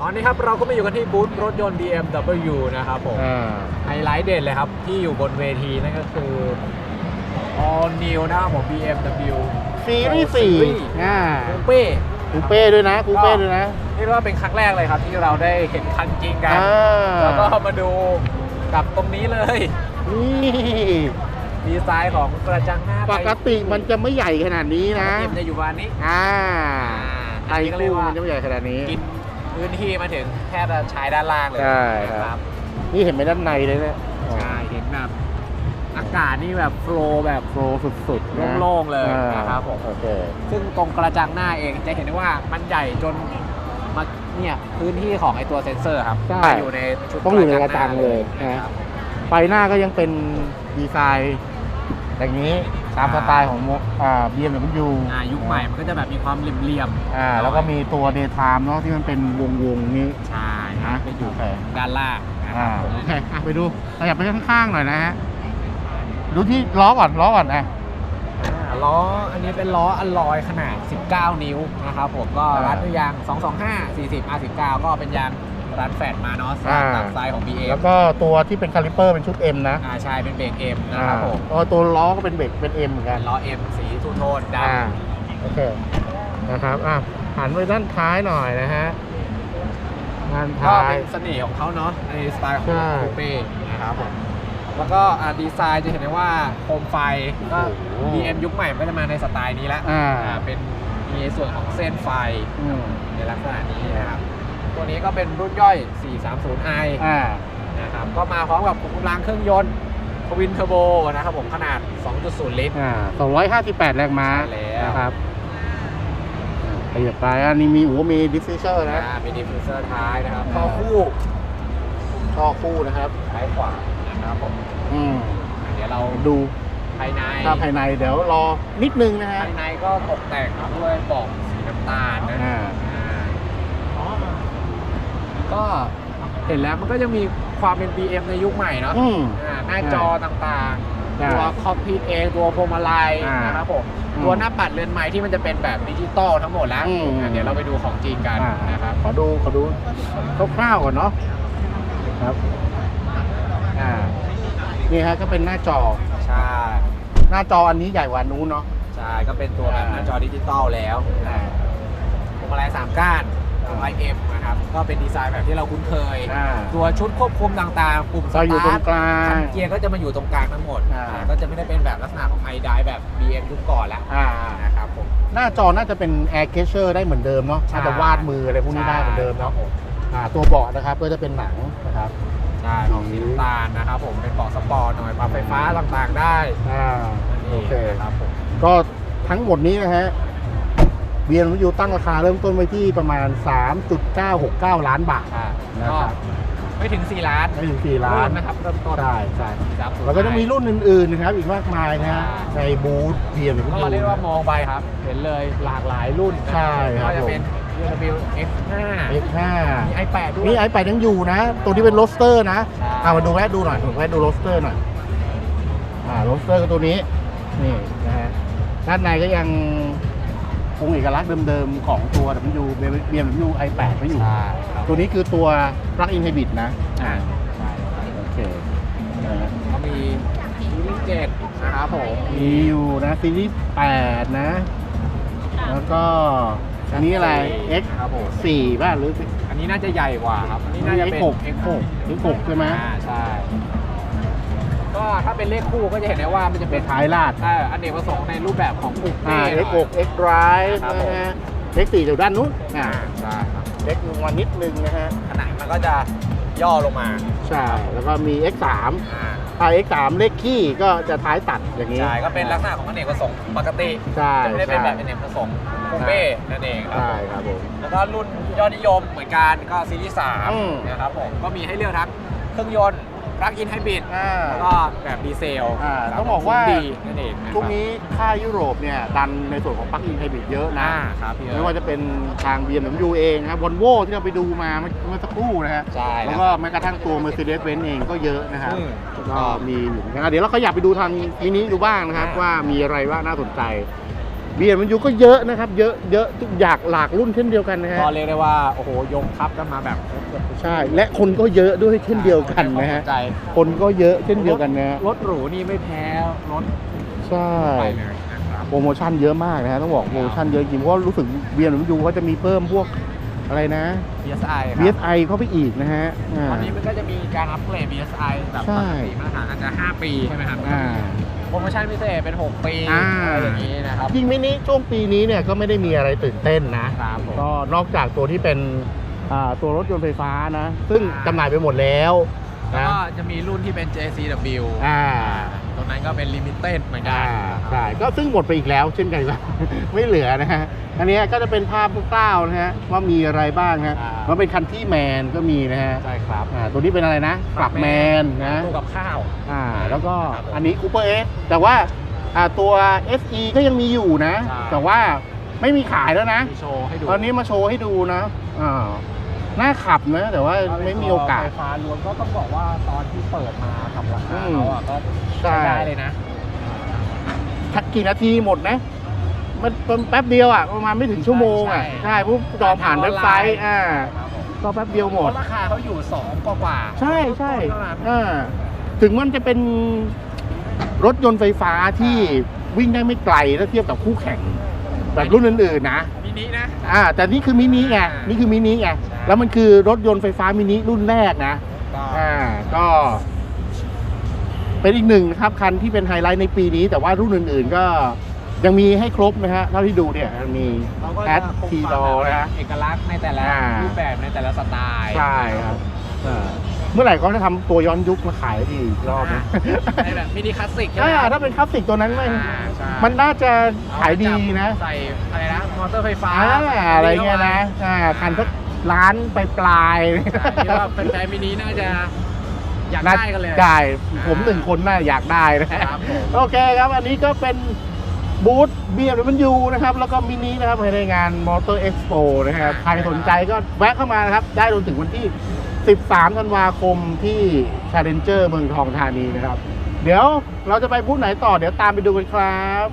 ตอนนี้ครับเราก็มาอยู่กันที่บูธรถยนต์ BMW นะครับผมอ่า ไฮไลท์เด่นเลยครับ ที่อยู่บนเวทีนั่นก็คือ All New นะครับผม BMW ซีรีส์สี่ Series อ่าคูเป้ คูเป้ด้วยนะคูเป้ด้วยนะนี่เรียกว่าเป็นครั้งแรกเลยครับ ที่เราได้เห็นคันจริงกัน อ่าแล้วก็มาดูกับตรงนี้เลย นี่ดีไซน์ของกระจังหน้าปกติมันจะไม่ใหญ่ขนาดนี้นะเอ็มจะอยู่วันนี้อ่าอัไทนยนี้ก็เรียคู่กว่ามันจะไม่ใหญ่ขนาดนี้ กิน พื้นที่มาถึงแทบจะใช้ด้านล่างเลยใช่ครับ นะครับนี่เห็นไหมด้านในเลยเนี่ยใช่เห็นแบบอากาศนี่แบบโฟลว์แบบโฟล์สุดๆนะโล่งๆเลยอ่านะครับผม โอเคซึ่งตรงกระจังหน้าเองจะเห็นได้ว่ามันใหญ่จนมาเนี่ยพื้นที่ของไอตัวเซนเซอร์ครับใช่ มาอยู่ในชุดต้องอยู่ในกระจังเลย นะนะครับไฟหน้าก็ยังเป็นดีไซน์อย่างนี้ ตามสไตล์ของโมอ่า BMW อ่ายุคใหม่มันก็จะแบบมีความเหลี่ยมๆอ่าแล้วก็มีตัว daytime เนาะที่มันเป็นวงวงๆนี้ใช่คนะรับเป็นอยู่โอเคด้านล่างนะคอ่ารับผมโอเคอะไปดูขยับไปข้างๆหน่อยนะฮะดูที่ล้อก่อนล้อก่อนอะ อ่าล้ออันนี้เป็นล้ออลลอยขนาด 19 นิ้วนะครับผมก็อ่า รัดด้วยยาง 225 40 R19 ก็เป็นยาง รัดแฟดมาเนาะอ่าตามสไตล์ของ BM แล้วก็ตัวที่เป็นคาลิเปอร์เป็นชุด M นะอ่าใช่เป็นเบรก M นะครับผมอ่าตัวล้อก็เป็นเบรกเป็น M เหมือนกัเป็นนล้อ M สีทูโทนดอ่าโอเคนะครับอะหันไปด้านท้ายหน่อยนะฮะด้านำก็ท้าย เป็นเสน่ห์ของเขาเนาะในสไตล์ของใช่ คูเป้นะครับผมแล้วก็อ่าดีไซน์จะเห็นได้ว่าโคมไฟก็ โอ้โห BM ยุคใหม่มันก็จะมาในสไตล์นี้แล้วอ่าอ่าเป็นมีส่วนของเส้นไฟอืมในลักษณะนี้นะครับ ตัวนี้ก็เป็นรุ่นย่อย 430i อ่านะครับก็มาพร้อมกับขุมกำลังเครื่องยนต์ทวินเทอร์โบนะครับผมขนาด 2.0 ลิตร อ่า258 แรงม้าใช่แล้ว นะครับอ่าขยับไปอันนี้มีโอ้มีดิฟฟิวเซอร์นะอ่ามีดิฟฟิวเซอร์ท้ายนะครับอ่าข้อคู่ท่อคู่นะครับท้ายขวานะครับผมอืมเดี๋ยวเราดูภายใน ถ้าภายในเดี๋ยวรอนิดนึงนะฮะ ภายในก็ตกแต่งด้วยเบอกสีน้ำตาลนะอ่า อ่า ก็เห็นแล้วมันก็ยังมีความเป็น BM ในยุคใหม่เนาะอืม อ่าหน้าจอต่างใช่ๆ ตัวคอ c พิทเองตัวพวงมาลัยอ่านนะครับผมอืมตัวหน้าปัดเรือนไม้ที่มันจะเป็นแบบดิจิตอลทั้งหมดแล้วอืม อ่าเดี๋ยวเราไปดูของจริงกันอ่านะครับขอดูขอดูคร่าวๆก่อนเนาะครับอ่านี่ฮะก็เป็นหน้าจอ ใช่หน้าจออันนี้ใหญ่กว่านู้นเนาะ ใช่ก็เป็นตัวแบบอ่าหน้าจอดิจิตอลแล้วอ่า พวงมาลัยสามก้าน พวงมาลัยเอ็มนะครับก็เป็นดีไซน์แบบที่เราคุ้นเคย อ่า ตัวชุดควบคุมต่างๆ ปุ่มสก็อยู่ตรตางร์ทกลางคันเกียร์ก็จะมาอยู่ตรงกลางทั้งหมดอ่า อ่าก็จะไม่ได้เป็นแบบลักษณะของไอดแบบ BM ยุคก่อนแล้วอ่า นะครับผม หน้าจอน่าจะเป็น Air c a c h e r ได้เหมือนเดิมเนาะใช่ น่าจะวาดมืออะไรพวกนี้ได้เหมือนเดิมครัเนาะบผมอ่าตัวเบาะนะครับก็จะเป็นหนังนะครับ ใช่ของสีน้ำตาลนะครับผมเป็นเบาะสปอร์ตหน่อยปรับไฟฟ้าต่างๆได้อ่านั่นเอโองเค นะครับผมก็ทั้งหมดนี้นะฮะ BMW ตั้งราคาเริ่มต้นไว้ที่ประมาณ 3.969 ล้านบาทใช่นะก็ครับไม่ถึง 4 ล้านไม่ถึง4ล้านนะครับเริ่มต้นใช่ใช่ครับแล้วก็จะมีรุ่นอื่นๆนะครับอีกมากมายนะฮะในบูธ BMW ก็เรียกว่ามองไปครับ เห็นเลยหลากหลายรุ่นนะใช่ครับ ก็จะเป็น BMW X5 X5 มี i8 ด้วยมีไอแปดยังอยู่นะ ตัวนี้เป็นโรสเตอร์นะใช่ เอามาดูแวะดูหน่อยแวะดูโรสเตอร์หน่อย อ่าโรสเตอร์ก็ตัวนี้ นี่นะฮะ ด้านในก็ยัง คงเอกลักษณ์เดิมๆ ของตัว W BMW i8 ไว้อยู่ ใช่ครับตัวนี้คือตัว plug-in hybrid นะ อ่า ใช่ครับโอเคนะฮะก็มีซีรีส์7นะครับผมมีอยู่นะซีรีส์8นะ แล้วก็อันนี้อะไร X ครับผม4ป่ะหรือ อันนี้น่าจะใหญ่กว่าครับอันนี้น่าจะเป็น X6 X6 X6 ใช่ไหม อ่าใช่ ก็ถ้าเป็นเลขคู่ก็จะเห็นได้ว่ามันจะเป็เป็นนท้ายลาดเอออเนกประสงค์ในรูปแบบของกลุ่มอ่าหน่อย X6 X Drive ครับนะผมฮะ X4 อยู่ด้านนู้นอ่าอ่าใช่ครับ X ลงมานิดนึงนะฮะขนาดมันก็จะย่อลงมาใช่แล้วก็มี X3 อ่าถ้า X3 เลขขี้ก็จะท้ายตัดอย่างนี้ใช่ก็เป็นลักษณะของอเนกประสงค์ปกติใช่จะไม่ได้เป็นใช่แบบอเนกประสงค์คูเป้นั่นเองครับ ใช่ครับผม แล้วก็รุ่นยอดนิยมเหมือนกันก็ซีรีส์อืม 3นะครับผมก็มีให้เลือกทั้งเครื่องยนต์ ปลั๊กอินไฮบริดอ่า แล้วก็แบบดีเซลอ่าครับต้องบอกว่า ดีนั่นเองะครับช่วงนี้ค่ายยุโรปเนี่ยดันในส่วนของปลั๊กอินไฮบริดเยอะนะ อ่าครับพี่เอิไม่ร์ธว่าจะเป็นทาง BMW เองนะครับวอลโวที่เราไปดูมาเมื่อเมื่อสักครู่นะฮะใช่แล้วก็แม้กระทั่งตัว Mercedes-Benz เองก็เยอะนะครับอืมก็มีอยู่เหมือนกันอะเดี๋ยวเราขยับไปดูทางมินิดูบ้างนะครับ อ่า ว่ามีอะไรว่างน่าสนใจ BMW ก็เยอะนะครับ เยอะเยอะทุกอย่างหลากรุ่นเช่นเดียวกันนะฮะก็เรียกได้ว่าโอ้โหยกทัพกันมาแบบครบเกือบทุกใช่ และคนก็เยอะด้วยเช่นเดียวกันนะฮะใจคนก็เยอะเช่นเดียวกันนะฮะรถหรูนี่ไม่แพ้รถใช่ไปเลยนะครับโปรโมชั่นเยอะมากนะฮะต้องบอกโปรโมชั่นเยอะจริงเพราะว่ารู้สึก BMW เขาจะมีเพิ่มพวกอะไรนะ BSI ครับ BSI เข้าไปอีกนะฮะอ่าตอนนี้มันก็จะมีการอัปเกรด BSI แบบใช่ปกติมาตรฐานอาจจะ 5 ปีใช่ไหมครับอ่าโป รโมชั่นพิเศษเป็น 6 ปีอ่า อะไรอย่างนี้นะครับจริงมินิช่วงปีนี้เนี่ยก็ไม่ได้มีอะไรตื่นเต้นนะ ครับผม ก็นอกจากตัวที่เป็นอ่าตัวรถยนต์ไฟฟ้านะ ซึ่งอ่าจำหน่ายไปหมดแล้วแล้วนะก็จะมีรุ่นที่เป็น JCW อ่าตรงนั้น ก็เป็นลิมิเต็ดเหมือนกัอ่านใช่ก็ซึ่งหมดไปอีกแล้วเช่นกันครับ ไม่เหลือนะฮะอันเนี้ยก็จะเป็นภาพคร่าวๆนะฮะว่ามีอะไรบ้างฮะอ่ามัมันเป็นคันที่แมนก็มีนะฮะใช่ครับอ่าตัวนี้เป็นอะไรนะกลับแมนนะตู้กับข้าว อ่าแล้วก็ครับผมอันนี้คูเปอร์เอสแต่ว่าอ่าตัว SE ก็ยังมีอยู่นะ ใช่ แต่ว่าไม่มีขายแล้วนะ มีโชว์ให้ดู ตอนนี้มาโชว์ให้ดูนะอ่า น่าขับนะ แต่ว่าไม่มีโอกาส ไฟฟ้ารวมก็ต้องบอกว่าตอนที่เปิดมาทำราคาอืมเขาอะก็ใช่ใช้ได้เลยนะทักกี่นาทีหมดนะมันมันแป๊บเดียวอะ ประมาณไม่ถึงชั่วโมงอะใช่ใช่ปุ๊บจองผ่านเว็บไซต์อ่าครับผมก็แป๊บเดียวหมด เพราะราคาเขาอยู่2กว่ากว่าๆใช่ใช่เท่านั้นอ่าถึงมันจะเป็นรถยนต์ไฟฟ้าที่วิ่งได้ไม่ไกลถ้าเทียบกับคู่แข่ง แบบรุ่นอื่นๆนะ มินินะ อ่าแต่นี่คือมินิไงอ่านี่นี่คือมินิไงใช่แล้วมันคือรถยนต์ไฟฟ้ามินิรุ่นแรกนะก็อ่า ก็ เป็นอีกหนึ่งนะครับคันที่เป็นไฮไลท์ในปีนี้ แต่ว่ารุ่นอื่น ๆ ก็ยังมีให้ครบนะฮะ เท่าที่ดูเนี่ยมีเขาก็แอดจะคงทีความดอแบบนะฮะ เอกลักษณ์ในแต่ละอ่ารูปแบบในแต่ละสไตล์ ใช่ครับ อ่าเมื่อไหร่เขาจะทำตัวย้อนยุคมาขายทีอีกรอบนะ ในแบบมินิคลาสสิกใช่ไหมอ่าถ้าเป็นคลาสสิกตัวนั้นไม่อ่าใช่มันน่าจะขายดีนะ ใส่อะไรนะ มอเตอร์ไฟฟ้าอ่าอะไรเงี้ยนะอ่าคันสักล้านไปปลายใช่ที่ว่าเป็นแฟนมินิน่าจะอยากได้กันเลย ได้ผมหนึ่งคนน่าอยากได้นะครับผม โอเคครับ อันนี้ก็เป็นบูธ BMW นะครับ แล้วก็มินินะครับในงาน Motor Expo นะครับ ใครสนใจก็แวะเข้ามานะครับ ได้จนถึงวันที่ 13ธันวาคมที่ Challenger เมืองทองธานีนะครับ เดี๋ยวเราจะไปบูธไหนต่อเดี๋ยวตามไปดูกันครับ